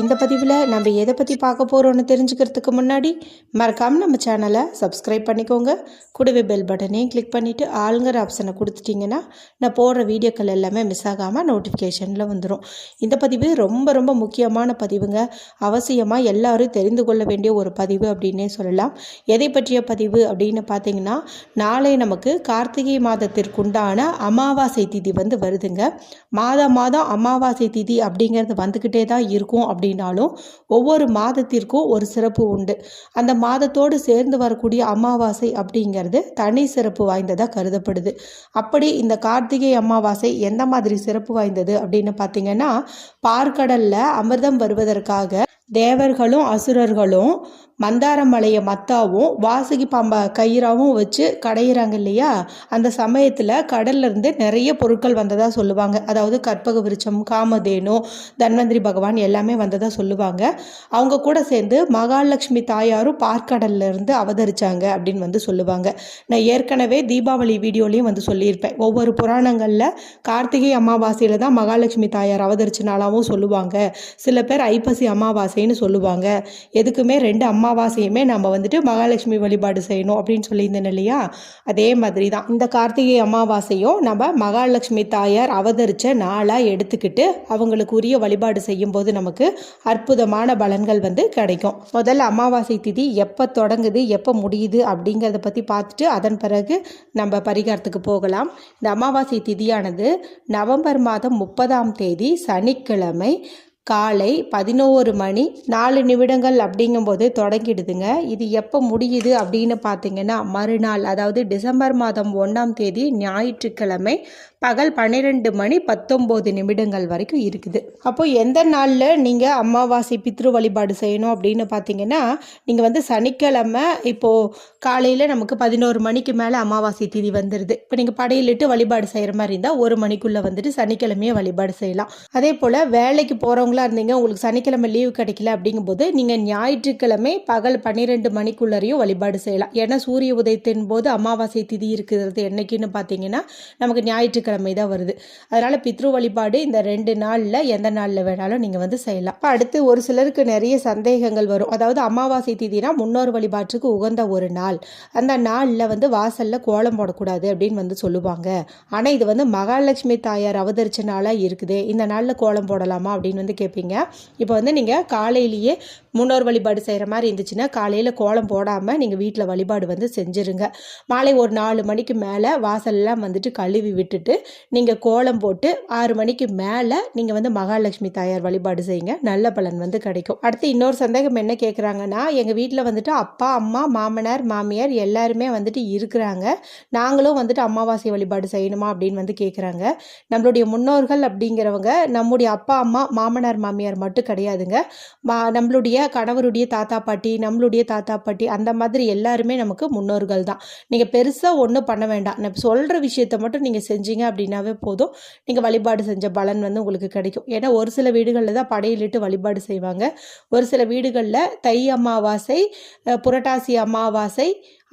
இந்த பதிவில் நம்ம எதை பற்றி பார்க்க போகிறோன்னு தெரிஞ்சுக்கிறதுக்கு முன்னாடி மறக்காமல் நம்ம சேனலை சப்ஸ்கிரைப் பண்ணிக்கோங்க. கூடவே பெல் பட்டனையும் கிளிக் பண்ணிவிட்டு ஆளுங்கிற ஆப்ஷனை கொடுத்துட்டிங்கன்னா நான் போடுற வீடியோக்கள் எல்லாமே மிஸ் ஆகாமல் நோட்டிஃபிகேஷனில் வந்துடும் இந்த பதிவு ரொம்ப ரொம்ப முக்கியமான பதிவுங்க. அவசியமாக எல்லோரும் தெரிந்து கொள்ள வேண்டிய ஒரு பதிவு அப்படின்னே சொல்லலாம். எதை பற்றிய பதிவு அப்படின்னு பார்த்தீங்கன்னா நாளை நமக்கு கார்த்திகை மாதத்திற்குண்டான அமாவாசை திதி வந்து வருதுங்க. மாதம் மாதம் அமாவாசை திதி அப்படிங்கிறது வந்துக்கிட்டே தான் இருக்கும் அப்படி அப்படின்னாலும் ஒவ்வொரு மாதத்திற்கும் ஒரு சிறப்பு உண்டு. அந்த மாதத்தோடு சேர்ந்து வரக்கூடிய அமாவாசை அப்படிங்கிறது தனி சிறப்பு வாய்ந்ததாக கருதப்படுது. அப்படி இந்த கார்த்திகை அமாவாசை எந்த மாதிரி சிறப்பு வாய்ந்தது அப்படின்னு பார்த்தீங்கன்னா பார்க்கடலில் அமிர்தம் வருவதற்காக தேவர்களும் அசுரர்களும் மந்தாரமலையை மத்தாவும் வாசுகி பாம்பை கயிறாவும் வச்சு கடையிறாங்க இல்லையா? அந்த சமயத்தில் கடல்லேருந்து நிறைய பொருட்கள் வந்ததாக சொல்லுவாங்க. அதாவது கற்பக விருட்சம் காமதேனு தன்வந்திரி பகவான் எல்லாமே வந்ததாக சொல்லுவாங்க. அவங்க கூட சேர்ந்து மகாலட்சுமி தாயாரும் பார்க்கடல்லேருந்து இருந்து அப்படின்னு வந்து சொல்லுவாங்க. நான் ஏற்கனவே தீபாவளி வீடியோலையும் வந்து சொல்லியிருப்பேன். ஒவ்வொரு புராணங்களில் கார்த்திகை அமாவாசையில் தான் மகாலட்சுமி தாயார் அவதரிச்ச நாளாகவும் சொல்லுவாங்க. சில பேர் ஐப்பசி அமாவாசை அமாவாசைன்னு சொல்லுவாங்க. எதுக்குமே ரெண்டு அமாவாசையுமே நம்ம வந்துட்டு மகாலட்சுமி வழிபாடு செய்யணும் அப்படின்னு சொல்லியிருந்தேன் இல்லையா? அதே மாதிரி தான் இந்த கார்த்திகை அமாவாசையும் நம்ம மகாலட்சுமி தாயார் அவதரித்த நாளாக எடுத்துக்கிட்டு அவங்களுக்கு உரிய வழிபாடு செய்யும்போது நமக்கு அற்புதமான பலன்கள் வந்து கிடைக்கும். முதல்ல அமாவாசை திதி எப்போ தொடங்குது எப்போ முடியுது அப்படிங்கிறத பற்றி பார்த்துட்டு அதன் பிறகு நம்ம பரிகாரத்துக்கு போகலாம். இந்த அமாவாசை திதியானது நவம்பர் மாதம் முப்பதாம் தேதி சனிக்கிழமை காலை பதினோரு மணி நாலு நிமிடங்கள் அப்படிங்கும்போது தொடங்கிடுதுங்க. இது எப்போ முடியுது அப்படின்னு பார்த்தீங்கன்னா மறுநாள் அதாவது டிசம்பர் மாதம் ஒன்றாம் தேதி ஞாயிற்றுக்கிழமை பகல் பன்னிரெண்டு மணி பத்தொம்போது நிமிடங்கள் வரைக்கும் இருக்குது. அப்போ எந்த நாளில் நீங்கள் அமாவாசை பித்ரு வழிபாடு செய்யணும் அப்படின்னு பார்த்தீங்கன்னா நீங்கள் வந்து சனிக்கிழமை இப்போது காலையில் நமக்கு பதினோரு மணிக்கு மேலே அமாவாசை திதி வந்துடுது இப்போ நீங்கள் படையிலிட்டு வழிபாடு செய்கிற மாதிரி இருந்தால் ஒரு மணிக்குள்ளே வந்துட்டு சனிக்கிழமையே வழிபாடு செய்யலாம். அதே போல் வேலைக்கு போகிறவங்களா இருந்தீங்க உங்களுக்கு சனிக்கிழமை லீவு கிடைக்கல அப்படிங்கும்போது நீங்கள் ஞாயிற்றுக்கிழமை பகல் பன்னிரெண்டு மணிக்குள்ளரையும் வழிபாடு செய்யலாம். ஏன்னா சூரிய உதயத்தின் போது அமாவாசை திதி இருக்கிறது என்னைக்குன்னு பார்த்தீங்கன்னா நமக்கு ஞாயிற்றுக்கிழமை தான் வருது. அதனால் பித்ரு வழிபாடு இந்த ரெண்டு நாளில் எந்த நாளில் வேணாலும் நீங்கள் வந்து செய்யலாம். இப்போ அடுத்து ஒரு சிலருக்கு நிறைய சந்தேகங்கள் வரும். அதாவது அமாவாசை திதினா முன்னோர் வழிபாட்டுக்கு உகந்த ஒரு நாள். அந்த நாளில் வந்து வாசலில் கோலம் போடக்கூடாது அப்படின்னு வந்து சொல்லுவாங்க. ஆனால் இது வந்து மகாலட்சுமி தாயார் அவதரிச்ச நாளாக இருக்குது. இந்த நாளில் கோலம் போடலாமா அப்படின்னு வந்து கேட்பீங்க இப்போ வந்து நீங்கள் காலையிலேயே முன்னோர் வழிபாடு செய்கிற மாதிரி இருந்துச்சுன்னா காலையில் கோலம் போடாமல் நீங்கள் வீட்டில் வழிபாடு வந்து செஞ்சுருங்க. மாலை ஒரு நாலு மணிக்கு மேலே வாசல்லாம் வந்துட்டு கழுவி விட்டுட்டு நீங்கள் கோலம் போட்டு ஆறு மணிக்கு மேலே நீங்கள் வந்து மகாலட்சுமி தாயார் வழிபாடு செய்யுங்க. நல்ல பலன் வந்து கிடைக்கும். அடுத்து இன்னொரு சந்தேகம் என்ன கேட்குறாங்கன்னா எங்கள் வீட்டில் வந்துட்டு அப்பா அம்மா மாமனார் மாமியார் எல்லாருமே வந்துட்டு இருக்கிறாங்க. நாங்களும் வந்துட்டு அமாவாசை வழிபாடு செய்யணுமா அப்படின்னு வந்து கேட்குறாங்க நம்மளுடைய முன்னோர்கள் அப்படிங்கிறவங்க நம்முடைய அப்பா அம்மா மாமனார் மாமியார் மட்டும் கிடையாதுங்க. மா நம்மளுடைய கணவருடைய தாத்தா பாட்டி நம்மளுடைய தாத்தா பாட்டி அந்த மாதிரி எல்லாருமே நமக்கு முன்னோர்கள் தான். நீங்கள் பெருசாக ஒன்றும் பண்ண வேண்டாம். நான் சொல்கிற விஷயத்த மட்டும் நீங்கள் செஞ்சீங்க அப்படின்னாவே போதும். நீங்கள் வழிபாடு செஞ்ச பலன் வந்து உங்களுக்கு கிடைக்கும். ஏன்னா ஒரு சில வீடுகளில் தான் படையிலிட்டு வழிபாடு செய்வாங்க. ஒரு சில வீடுகளில் தை அமாவாசை புரட்டாசி அமாவாசை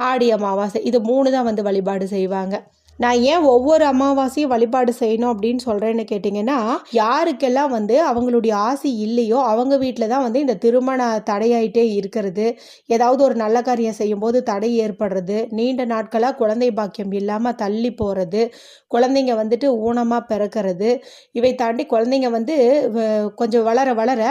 ஆடி அமாவாசை இது மூணு தான் வந்து வழிபாடு செய்வாங்க. நான் ஏன் ஒவ்வொரு அமாவாசையும் வழிபாடு செய்யணும் அப்படின்னு சொல்கிறேன்னு கேட்டிங்கன்னா யாருக்கெல்லாம் வந்து அவங்களுடைய ஆசை இல்லையோ அவங்க வீட்டில் தான் வந்து இந்த திருமண தடையாயிட்டே இருக்கிறது. ஏதாவது ஒரு நல்ல காரியம் செய்யும்போது தடை ஏற்படுறது. நீண்ட நாட்களாக குழந்தை பாக்கியம் இல்லாமல் தள்ளி போகிறது குழந்தைங்க வந்துட்டு ஊனமாக பிறக்கிறது. இவை தாண்டி குழந்தைங்க வந்து வ- கொஞ்சம் வளர வளர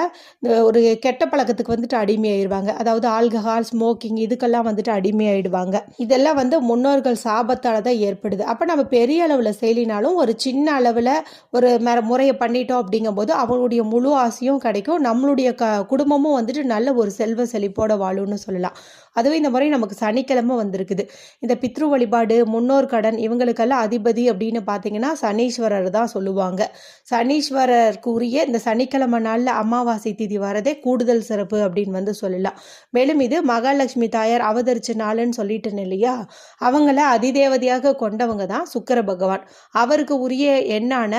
ஒரு கெட்ட பழக்கத்துக்கு வந்துட்டு அடிமையாயிடுவாங்க. அதாவது ஆல்கஹால் ஸ்மோக்கிங் இதுக்கெல்லாம் வந்துட்டு அடிமையாயிடுவாங்க. இதெல்லாம் வந்து முன்னோர்கள் சாபத்தால் தான் ஏற்படுது. அப்போ நம்ம பெரிய அளவில் செய்யலினாலும் ஒரு சின்ன அளவில் ஒரு மர முறையை பண்ணிட்டோம் அப்படிங்கும்போது அவங்களுடைய முழு ஆசையும் கிடைக்கும். நம்மளுடைய க குடும்பமும் வந்துட்டு நல்ல ஒரு செல்வ செழிப்போட வாழும்னு சொல்லலாம். அதுவே இந்த முறை நமக்கு சனிக்கிழமை வந்திருக்குது. இந்த பித்ரு வழிபாடு முன்னோர் கடன் இவங்களுக்கெல்லாம் அதிபதி அப்படின்னு பார்த்தீங்கன்னா சனீஸ்வரர் தான் சொல்லுவாங்க. சனீஸ்வரருக்கு உரிய இந்த சனிக்கிழமை நாளில் அமாவாசை திதி வரதே கூடுதல் சிறப்பு அப்படின்னு வந்து சொல்லலாம். மேலும் இது மகாலட்சுமி தாயார் அவதரிச்ச நாளுன்னு சொல்லிட்டேன் இல்லையா? அவங்கள அதிதேவதையாக கொண்டவங்க தான் சுக்கர பகவான். அவருக்கு உரிய எண்ணான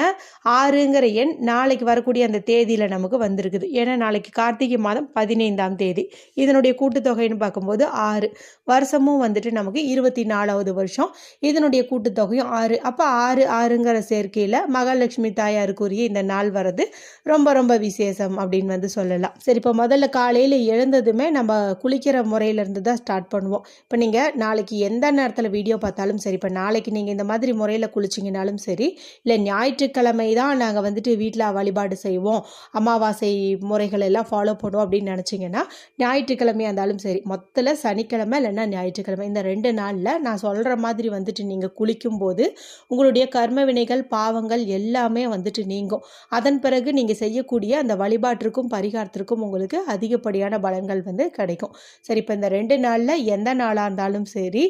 ஆறுங்கிற எண் நாளைக்கு வரக்கூடிய அந்த தேதியில் நமக்கு வந்திருக்குது. ஏன்னா நாளைக்கு கார்த்திகை மாதம் பதினைந்தாம் தேதி. இதனுடைய கூட்டுத்தொகைன்னு பார்க்கும்போது ஆறு. வருஷமும் வந்துட்டு நமக்கு இருபத்தி நாலாவது வருஷம். இதனுடைய கூட்டுத்தொகையும் ஆறு. அப்போ ஆறு ஆறுங்கிற சேர்க்கையில் மகாலட்சுமி தாயாருக்குரிய இந்த நாள் வர்றது ரொம்ப ரொம்ப விசேஷம் அப்படின்னு வந்து சொல்லலாம். சரி இப்போ முதல்ல காலையில் எழுந்ததுமே நம்ம குளிக்கிற முறையிலேருந்து தான் ஸ்டார்ட் பண்ணுவோம். இப்போ நீங்கள் நாளைக்கு எந்த நேரத்தில் வீடியோ பார்த்தாலும் சரி இப்போ நாளைக்கு நீங்கள் இந்த மாதிரி முறையில் குளிச்சிங்கனாலும் சரி இல்லை ஞாயிற்றுக்கிழமை தான் நாங்கள் வந்துட்டு வீட்டில் வழிபாடு செய்வோம் அமாவாசை முறைகள் எல்லாம் ஃபாலோ பண்ணுவோம் அப்படின்னு நினச்சிங்கன்னா ஞாயிற்றுக்கிழமையாக இருந்தாலும் சரி மொத்தத்தில் சனிக்கிழமை இல்லைன்னா ஞாயிற்றுக்கிழமை இந்த ரெண்டு நாளில் நான் சொல்கிற மாதிரி வந்துட்டு நீங்கள் குளிக்கும்போது உங்களுடைய கர்ம வினைகள் பாவங்கள் எல்லாமே வந்துட்டு நீங்கும். அதன் பிறகு நீங்கள் செய்யக்கூடிய அந்த வழிபாட்டிற்கும் பரிகாரத்திற்கும் உங்களுக்கு அதிகப்படியான பலன்கள் வந்து கிடைக்கும். சரி இப்போ இந்த ரெண்டு நாளில் எந்த நாளாக இருந்தாலும் சரி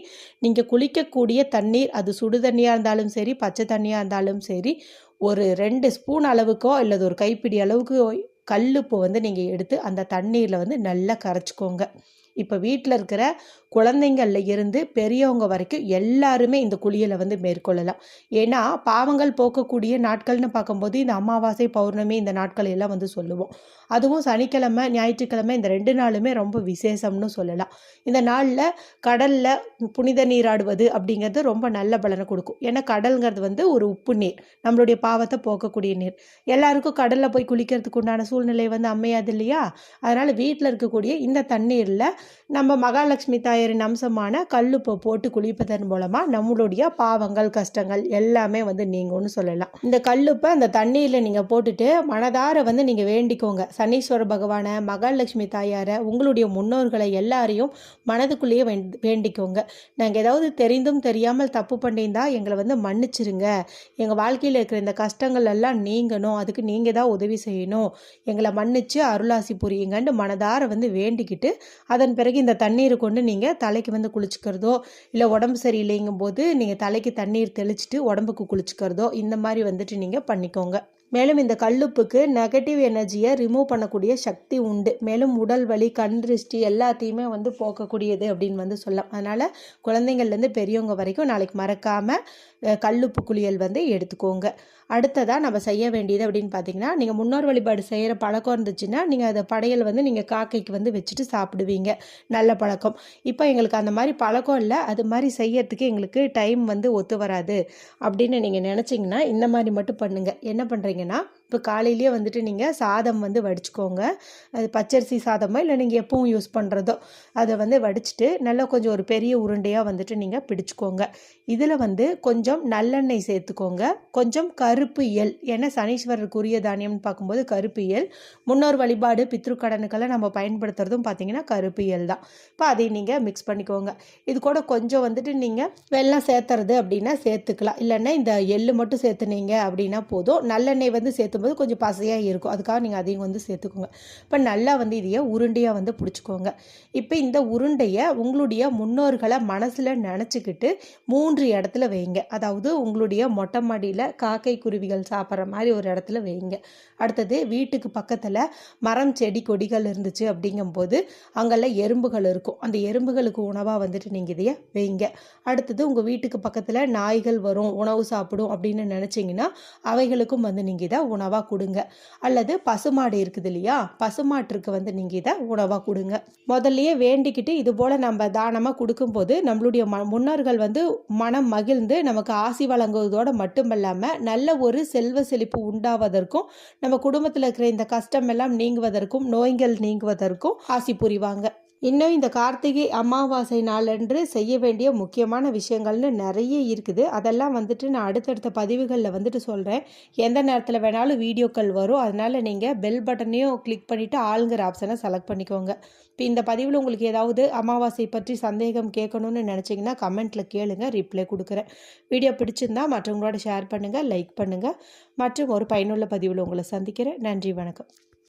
நீங்கள் குளிக்கக்கூடிய தண்ணீர் அது சுடு தண்ணியாக இருந்தாலும் சரி பச்சை தண்ணியாக இருந்தாலும் சரி ஒரு ரெண்டு ஸ்பூன் அளவுக்கோ இல்லது ஒரு கைப்பிடி அளவுக்கு கல்லுப்பு வந்து நீங்கள் எடுத்து அந்த தண்ணீரில் வந்து நல்லா கரைச்சிக்கோங்க. இப்போ வீட்டில் இருக்கிற குழந்தைங்கள்ல இருந்து பெரியவங்க வரைக்கும் எல்லாருமே இந்த குளியலை வந்து மேற்கொள்ளலாம். ஏன்னா பாவங்கள் போக்கக்கூடிய நாட்கள்னு பார்க்கும்போது இந்த அமாவாசை பௌர்ணமி இந்த நாட்கள் எல்லாம் வந்து சொல்லுவோம். அதுவும் சனிக்கிழமை ஞாயிற்றுக்கிழமை இந்த ரெண்டு நாளுமே ரொம்ப விசேஷம்னு சொல்லலாம். இந்த நாளில் கடலில் புனித நீராடுவது அப்படிங்கிறது ரொம்ப நல்ல பலனை கொடுக்கும். ஏன்னா கடல்ங்கிறது வந்து ஒரு உப்பு நீர். நம்மளுடைய பாவத்தை போக்கக்கூடிய நீர். எல்லாருக்கும் கடலில் போய் குளிக்கிறதுக்கு உண்டான சூழ்நிலை வந்து அமையாது இல்லையா? அதனால் வீட்டில் இருக்கக்கூடிய இந்த தண்ணீரில் நம்ம மகாலட்சுமி தாயாரின் அம்சமான கல்லுப்பை போட்டு குளிப்பதன் மூலமாக நம்மளுடைய பாவங்கள் கஷ்டங்கள் எல்லாமே வந்து நீங்கும்னு சொல்லலாம். இந்த கல்லுப்பை அந்த தண்ணியில் நீங்கள் போட்டுட்டு மனதார வந்து நீங்கள் வேண்டிக்கோங்க. சனீஸ்வர பகவானை மகாலட்சுமி தாயாரை உங்களுடைய முன்னோர்களை எல்லாரையும் மனதுக்குள்ளேயே வேண்டிக்கோங்க. நாங்கள் ஏதாவது தெரிந்தும் தெரியாமல் தப்பு பண்ணியிருந்தா எங்களை வந்து மன்னிச்சிருங்க. எங்கள் வாழ்க்கையில் இருக்கிற இந்த கஷ்டங்கள் எல்லாம் நீங்கணும். அதுக்கு நீங்கள் தான் உதவி செய்யணும். எங்களை மன்னிச்சு அருளாசி புரியுங்கன்னு மனதார வந்து வேண்டிக்கிட்டு அதன் பிறகு இந்த தண்ணீரை கொண்டு நீங்கள் தலைக்கு வந்து குளிச்சுக்கிறதோ இல்லை உடம்பு சரியில்லைங்கும் போது நீங்கள் தலைக்கு தண்ணீர் தெளிச்சுட்டு உடம்புக்கு குளிச்சுக்கிறதோ இந்த மாதிரி வந்துட்டு நீங்கள் பண்ணிக்கோங்க. மேலும் இந்த கல்லுப்புக்கு நெகட்டிவ் எனர்ஜியை ரிமூவ் பண்ணக்கூடிய சக்தி உண்டு. மேலும் உடல் வலி கண் திருஷ்டி எல்லாத்தையுமே வந்து போக்கக்கூடியது அப்படின்னு வந்து சொல்லலாம். அதனால் குழந்தைங்கள்லேருந்து பெரியவங்க வரைக்கும் நாளைக்கு மறக்காமல் கல்லுப்பு குளியல் வந்து எடுத்துக்கோங்க. அடுத்ததாக நம்ம செய்ய வேண்டியது அப்படின்னு பார்த்தீங்கன்னா நீங்கள் முன்னோர் வழிபாடு செய்கிற பழக்கம் இருந்துச்சுன்னா நீங்கள் அதை படையல் வந்து நீங்கள் காக்கைக்கு வந்து வச்சுட்டு சாப்பிடுவீங்க. நல்ல பழக்கம். இப்போ எங்களுக்கு அந்த மாதிரி பழக்கம் இல்லை. அது மாதிரி செய்யறதுக்கு எங்களுக்கு டைம் வந்து ஒத்து வராது அப்படின்னு நீங்கள் நினச்சிங்கன்னா இந்த மாதிரி மட்டும் பண்ணுங்கள் என்ன பண்ணுறீங்க பண்ணுறீங்கன்னா இப்போ காலையிலேயே வந்துட்டு நீங்கள் சாதம் வந்து வடிச்சுக்கோங்க. அது பச்சரிசி சாதமோ இல்லை நீங்கள் எப்பவும் யூஸ் பண்ணுறதோ அதை வந்து வடிச்சிட்டு நல்லா கொஞ்சம் ஒரு பெரிய உருண்டையாக வந்துட்டு நீங்கள் பிடிச்சிக்கோங்க. இதில் வந்து கொஞ்சம் நல்லெண்ணெய் சேர்த்துக்கோங்க. கொஞ்சம் கருப்பு எல் ஏன்னா சனீஸ்வரருக்குரிய தானியம்னு பார்க்கும்போது கருப்பு எல் முன்னோர் வழிபாடு பித்ருக்கடனுக்கெல்லாம் நம்ம பயன்படுத்துறதும் பார்த்தீங்கன்னா கருப்பு எல் தான். இப்போ அதை நீங்கள் மிக்ஸ் பண்ணிக்கோங்க. இது கூட கொஞ்சம் வந்துட்டு நீங்கள் வெள்ளம் சேர்த்துறது அப்படின்னா சேர்த்துக்கலாம். இல்லைன்னா இந்த எள்ளு மட்டும் சேர்த்துனீங்க அப்படின்னா போதும். நல்லெண்ணெய் வந்து சேர்த்து போது கொஞ்சம் பசையாக இருக்கும். அதுக்காக நீங்கள் அதையும் வந்து சேர்த்துக்கோங்க. இப்போ நல்லா வந்து இதையே உருண்டையாக வந்து பிடிச்சிக்கோங்க. இப்போ இந்த உருண்டையை உங்களுடைய முன்னோர்களை மனசில் நினச்சிக்கிட்டு மூன்று இடத்துல வைங்க. அதாவது உங்களுடைய மொட்டை மாடியில் காக்கை குருவிகள் சாப்பிட்ற மாதிரி ஒரு இடத்துல வைங்க. அடுத்தது வீட்டுக்கு பக்கத்தில் மரம் செடி கொடிகள் இருந்துச்சு அப்படிங்கும்போது அங்கெல்லாம் எறும்புகள் இருக்கும். அந்த எறும்புகளுக்கு உணவாக வந்துட்டு நீங்கள் இதையே வைங்க. அடுத்தது உங்கள் வீட்டுக்கு பக்கத்தில் நாய்கள் வரும் உணவு சாப்பிடும் அப்படின்னு நினச்சிங்கன்னா அவைகளுக்கும் வந்து நீங்கள் இதை உணவு உணவாக கொடுங்க. அல்லது பசுமாடு இருக்குது இல்லையா? பசுமாட்டிற்கு வந்து நீங்கள் இதை உணவாக கொடுங்க. முதல்லையே வேண்டிக்கிட்டு இது போல் நம்ம தானமாக கொடுக்கும்போது நம்மளுடைய ம முன்னோர்கள் வந்து மனம் மகிழ்ந்து நமக்கு ஆசி வழங்குவதோடு மட்டுமல்லாமல் நல்ல ஒரு செல்வ செழிப்பு உண்டாவதற்கும் நம்ம குடும்பத்தில் இருக்கிற இந்த கஷ்டம் எல்லாம் நீங்குவதற்கும் நோய்கள் நீங்குவதற்கும் ஆசி புரிவாங்க. இன்னும் இந்த கார்த்திகை அமாவாசை நாளன்று செய்ய வேண்டிய முக்கியமான விஷயங்கள்னு நிறைய இருக்குது. அதெல்லாம் வந்துட்டு நான் அடுத்தடுத்த பதிவுகளில் வந்துட்டு சொல்கிறேன் எந்த நேரத்தில் வேணாலும் வீடியோக்கள் வரும். அதனால் நீங்கள் பெல் பட்டனையும் கிளிக் பண்ணிவிட்டு ஆளுங்கிற ஆப்ஷனை செலக்ட் பண்ணிக்கோங்க. இப்போ இந்த பதிவில் உங்களுக்கு ஏதாவது அமாவாசை பற்றி சந்தேகம் கேட்கணும்னு நினச்சிங்கன்னா கமெண்ட்டில் கேளுங்க ரிப்ளை கொடுக்குறேன். வீடியோ பிடிச்சிருந்தா மற்றவங்களோட ஷேர் பண்ணுங்கள் லைக் பண்ணுங்கள் மற்றும் ஒரு பயனுள்ள பதிவில் உங்களை சந்திக்கிறேன். நன்றி வணக்கம்.